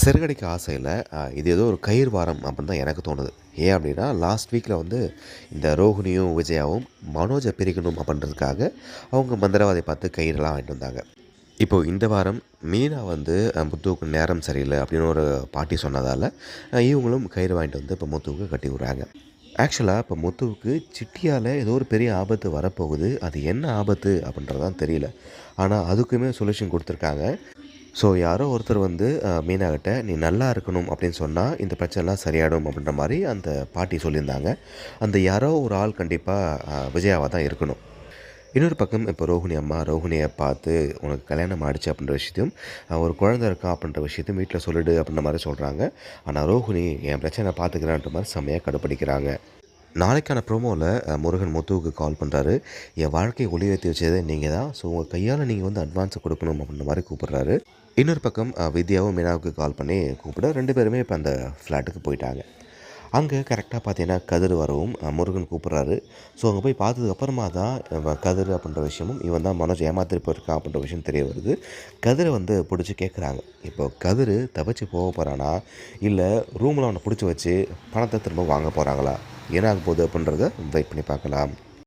சிறுகடிக்க ஆசையில் இது ஏதோ ஒரு கயிறு வாரம் அப்படின்னு தான் எனக்கு தோணுது. ஏன் அப்படின்னா லாஸ்ட் வீக்கில் வந்து இந்த ரோஹிணியும் விஜயாவும் மனோஜை பிரிக்கணும் அப்படின்றதுக்காக அவங்க மந்திரவாதியை பார்த்து கயிறுலாம் வாங்கிட்டு வந்தாங்க. இப்போது இந்த வாரம் மீனா வந்து முத்துவுக்கு நேரம் சரியில்லை அப்படின்னு ஒரு பாட்டி சொன்னதால் இவங்களும் கயிறு வாங்கிட்டு வந்து இப்போ முத்துவுக்கு கட்டி விடுறாங்க. ஆக்சுவலாக இப்போ முத்துவுக்கு சிட்டியால் ஏதோ ஒரு பெரிய ஆபத்து வரப்போகுது. அது என்ன ஆபத்து அப்படின்றதான் தெரியல. ஆனால் அதுக்குமே சொல்யூஷன் கொடுத்துருக்காங்க. ஸோ யாரோ ஒருத்தர் வந்து மீனாகிட்ட நீ நல்லா இருக்கணும் அப்படின்னு சொன்னால் இந்த பிரச்சனைலாம் சரியாயிடும் அப்படின்ற மாதிரி அந்த பாட்டி சொல்லியிருந்தாங்க. அந்த யாரோ ஒரு ஆள் கண்டிப்பாக விஜயாவாக தான் இருக்கணும். இன்னொரு பக்கம் இப்போ ரோஹிணி அம்மா ரோஹிணியை பார்த்து உனக்கு கல்யாணம் ஆயிடுச்சு அப்படின்ற விஷயத்தையும் ஒரு குழந்தை இருக்கா அப்படின்ற விஷயத்தையும் வீட்டில் சொல்லிடு அப்படின்ற மாதிரி சொல்கிறாங்க ஆனால் ரோஹிணி என் பிரச்சனை பார்த்துக்கிறான்ற மாதிரி செம்மையாக கடுப்பிடிக்கிறாங்க. நாளைக்கான ப்ரோமோவில் முருகன் முத்துவுக்கு கால் பண்ணுறாரு என் வாழ்க்கையை ஒளி வைத்து வச்சதே நீங்கள் தான். ஸோ உங்கள் கையால் நீங்கள் வந்து அட்வான்ஸை கொடுக்கணும் அப்படின்ற மாதிரி கூப்பிட்றாரு. இன்னொரு பக்கம் வித்யாவும் மீனாவுக்கு கால் பண்ணி கூப்பிட ரெண்டு பேருமே இப்போ அந்த ஃப்ளாட்டுக்கு போயிட்டாங்க. அங்கே கரெக்டாக பார்த்தீங்கன்னா கதிர் வரவும் முருகன் கூப்பிட்றாரு. ஸோ அங்கே போய் பார்த்ததுக்கப்புறமா தான் கதிர் அப்படின்ற விஷயமும் இவன் தான் மனோஜ் ஏமாத்திரி போயிருக்கான் அப்படின்ற விஷயம் தெரிய வருது. கதிரை வந்து பிடிச்சி கேட்குறாங்க இப்போ கதிர் தப்பிச்சு போக போகிறானா இல்லை ரூமில் அவனை பிடிச்சி வச்சு பணத்தை திரும்ப வாங்க போகிறாங்களா என்ன ஆக போகுது அப்படின்றத வெயிட் பண்ணி பார்க்கலாம்.